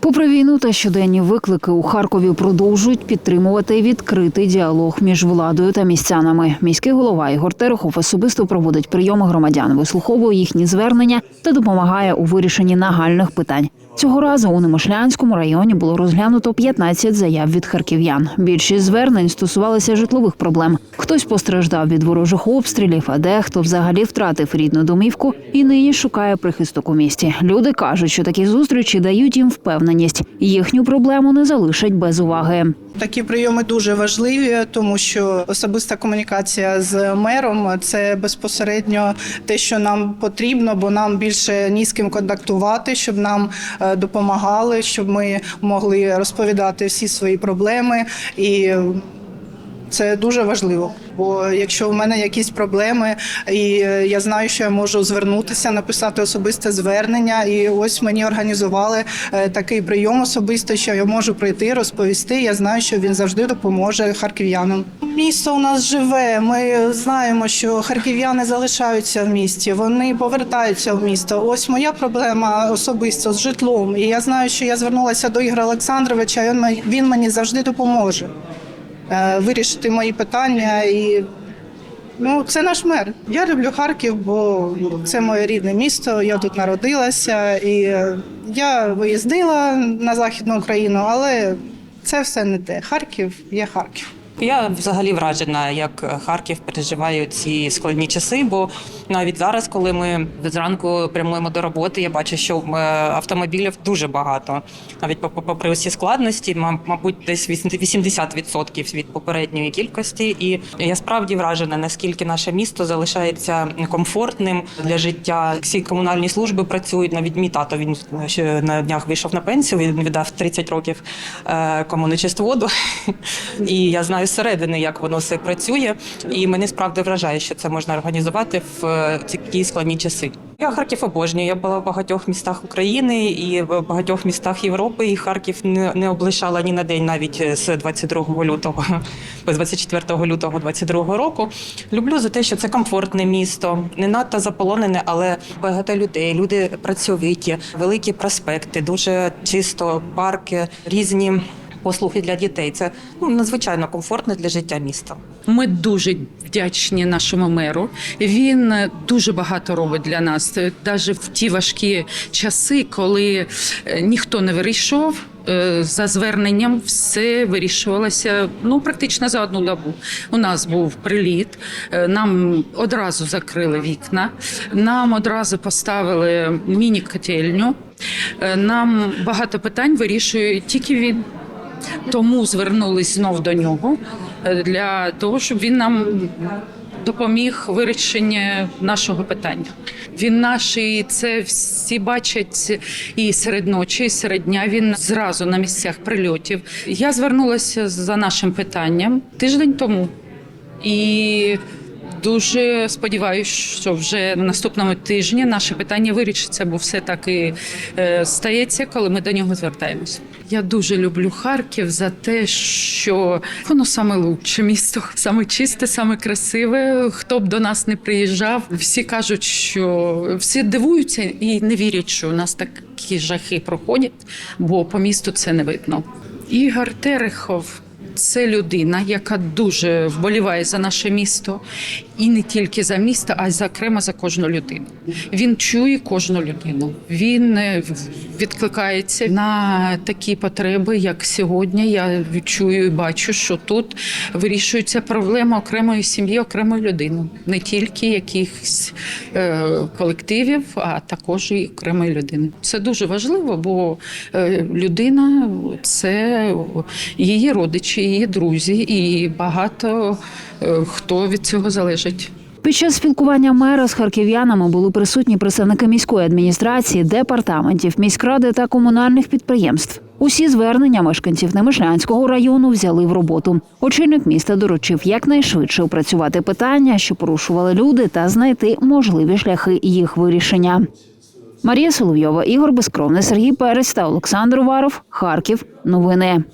Попри війну та щоденні виклики у Харкові продовжують підтримувати відкритий діалог між владою та містянами. Міський голова Ігор Терехов особисто проводить прийоми громадян, вислуховує їхні звернення та допомагає у вирішенні нагальних питань. Цього разу у Немишлянському районі було розглянуто 15 заяв від харків'ян. Більшість звернень стосувалися житлових проблем. Хтось постраждав від ворожих обстрілів, а дехто взагалі втратив рідну домівку і нині шукає прихисток у місті. Люди кажуть, що такі зустрічі дають їм впевненість. Їхню проблему не залишать без уваги. Такі прийоми дуже важливі, тому що особиста комунікація з мером це безпосередньо те, що нам потрібно, бо нам більше ні з ким контактувати, щоб нам е, допомагали, щоб ми могли розповідати всі свої проблеми і. Це дуже важливо, бо якщо в мене якісь проблеми, і е, я знаю, що я можу звернутися, написати особисте звернення, і ось мені організували е, такий прийом особисто, що я можу прийти, розповісти. Я знаю, що він завжди допоможе харків'янам. Місто у нас живе. Ми знаємо, що харків'яни залишаються в місті, вони повертаються в місто. Ось моя проблема особисто з житлом. І я знаю, що я звернулася до Ігоря Олександровича. і Він мені- завжди допоможе вирішити мої питання. І ну, це наш мер. Я люблю Харків, бо це моє рідне місто. Я тут народилася, і е, я виїздила на Західну Україну, але це все не те. Харків є Харків. Я взагалі вражена, як Харків переживає ці складні часи. Бо навіть зараз, коли ми зранку прямуємо до роботи, я бачу, що е, автомобілів дуже багато. Навіть попри усі складності, мабуть, десь 80% від попередньої кількості. І я справді вражена, наскільки наше місто залишається комфортним для життя. Всі комунальні служби працюють. Навіть мій тато він ще на днях вийшов на пенсію. Він віддав 30 років е, комуничестводу. І я знаю зсередини, як воно все працює. І мене справді вражає, що це можна організувати в е, такі складні часи. Я Харків обожнюю. Я була в багатьох містах України і в багатьох містах Європи. І Харків не, не облишала ні на день, навіть з 22 лютого, з 24 лютого 22 року. Люблю за те, що це комфортне місто, не надто заполонене, але багато людей. Люди працьовиті, великі проспекти, дуже чисто парки, різні. Послуги для дітей це ну, надзвичайно комфортне для життя місто. Ми дуже вдячні нашому меру. Він е, дуже багато робить для нас, навіть в ті важкі часи, коли е, ніхто не вирішував. е, За зверненням все вирішувалося ну практично за одну добу. У нас був приліт, е, нам одразу закрили вікна, нам одразу поставили міні-котельню. Е, Нам багато питань вирішує тільки він. Тому звернулись знов до нього е, для того, щоб він нам допоміг вирішенні нашого питання. Він наш, і це всі бачать і серед ночі, і серед дня. Він зразу на місцях прильотів. Я звернулася за нашим питанням тиждень тому. І дуже сподіваюся, що вже на наступному тижні наше питання вирішиться, бо все так і е, стається, коли ми до нього звертаємось. Я дуже люблю Харків за те, що воно саме лучше місто, саме чисте, саме красиве. Хто б до нас не приїжджав, всі кажуть, що всі дивуються і не вірять, що у нас такі жахи проходять, бо по місту це не видно. Ігор Терехов це людина, яка дуже вболіває за наше місто, і не тільки за місто, а й зокрема за кожну людину. Він чує кожну людину. Він е, відкликається на такі потреби, як сьогодні. Я чую і бачу, що тут вирішується проблема окремої сім'ї, окремої людини, не тільки якихось е, колективів, а також і окремої людини. Це дуже важливо, бо е, людина це її родичі, її друзі, і багато хто від цього залежить. Під час спілкування мера з харків'янами були присутні представники міської адміністрації, департаментів, міськради та комунальних підприємств. Усі звернення мешканців Немишлянського району взяли в роботу. Очільник міста доручив якнайшвидше опрацювати питання, що порушували люди, та знайти можливі шляхи їх вирішення. Марія Соловйова, Ігор Безкровний, Сергій Перець та Олександр Уваров. Харків. Новини.